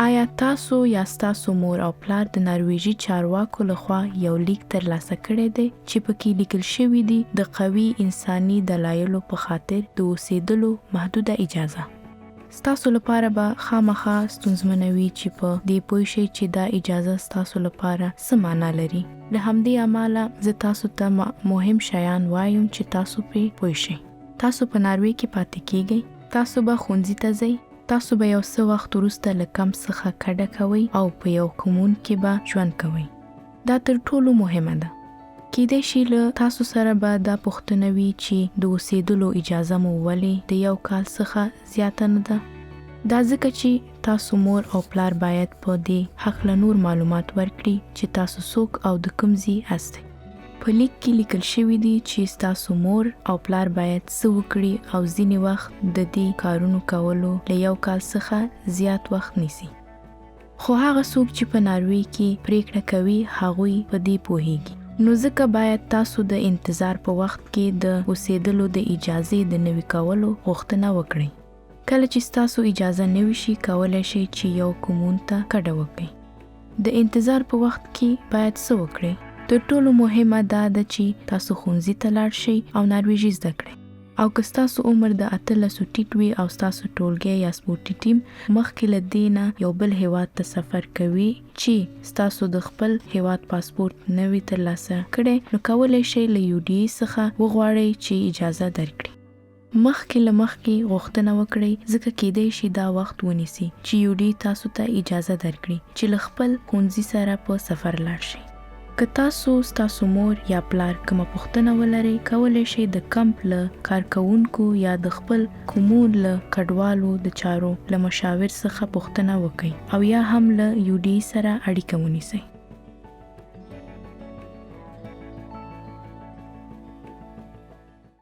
آیا تاسو یا ستاسو مور او پلار د نارویجي چارواکو لخوا یو لیک ترلاسه کړی دی چې پکې لیکل شوی دی د قوي انساني دلایلو په خاطر د اوسېدلو محدوده اجازه؟ ستاسو لپاره به خامخا ستونزمنوي چې په دې پوه شئ چې دا اجازه ستاسو لپاره څه معنا لري. له همدې امله زه تاسو ته مهم شیان وایم چې تاسو پرې پوه شئ. تاسو په ناروی کې پاتې کیږئ. تاسو به خونځي ته ځئ تاسو به یو څه وخت وروسته له کم څخه کډه کوئ او په یو کومون کې به ژوند کوئ. دا تر ټولو مهمه ده. کېدای شي له تاسو سره به دا پوښتنه وي چې د اوسېدلو اجازه مو ولې د یو کال څخه زیاته نه ده؟ دا ځکه چې تاسو مور او پلار باید په دې حق له نور معلومات ورکړي چې تاسو څوک او د کوم ځای استئ په لیک کې لیکل شوی دی چې ستاسو مور او پلار باید څه وکړي او ځینې وخت د دې کارونو کولو له یو کال څخه زیات وخت نیسي. خو هغه څوک چې په ناروی کې پریکړه کوي هغوی په دې پوهیږي. نو ځکه باید تاسو د انتظار په وخت کې د اوسېدلو د اجازه د نوي کولو غوښتنه وکړئ. کله چې تاسو اجازه نوي شي کولای شئ چې یو کومون ته کډه وکړئ. د انتظار په وخت کې باید څه وکړئ تر ټولو مهمه دا ده چې تاسو ښوونځي ته لاړ شئ او نارویژي زده کړئ. او که ستاسو عمر د اتلسو ټیټ وي او ستاسو ټولګی یا سپورتي ټیم مخکې له دینه یو بل هیواد ته سفر کوي چې ستاسو د خپل هیواد پاسپورت نوي ترلاسه کړئ نو کولای شئ له یو ډي څخه وغواړئ چې اجازه درکړي. مخکې له مخکې غوښتنه وکړئ ځکه کېدای شي دا وخت ونیسي چې یو ډي تاسو ته اجازه درکړي چې خپل ښوونځي سره په سفر لاړ شئ که تاسو ستاسو مور یا پلار کومه پوښتنه ولرئ کولای شئ د کمپ له کارکونکو یا د خپل کومون له کډوالو د چارو له مشاور څخه پوښتنه وکړئ او یا هم له یو ډي سره اړیکه ونیسئ